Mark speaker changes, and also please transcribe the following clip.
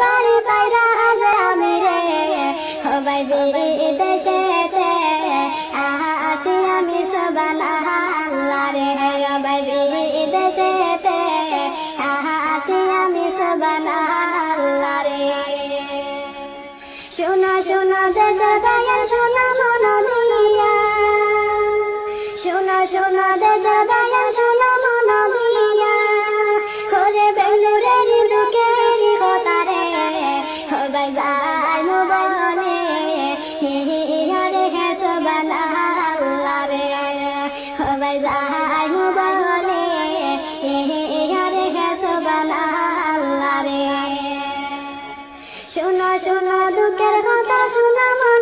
Speaker 1: বাড়ি সাইরা আমি রে। সবাই বিদেশে আসি আমি সবান আল্লাহ রে। সবাই বিদেশে আসি আমি সবান আল্লাহ রে। শোনা শোনা দেশের গায়ের শোনা। যায় মোবাইলে হিয়ারে হেস বানাল্লা রে সবাই যায় মোবাইলে হেস বানাল্লা রে শোনো শোনো, দুঃখের কথা শোনা মন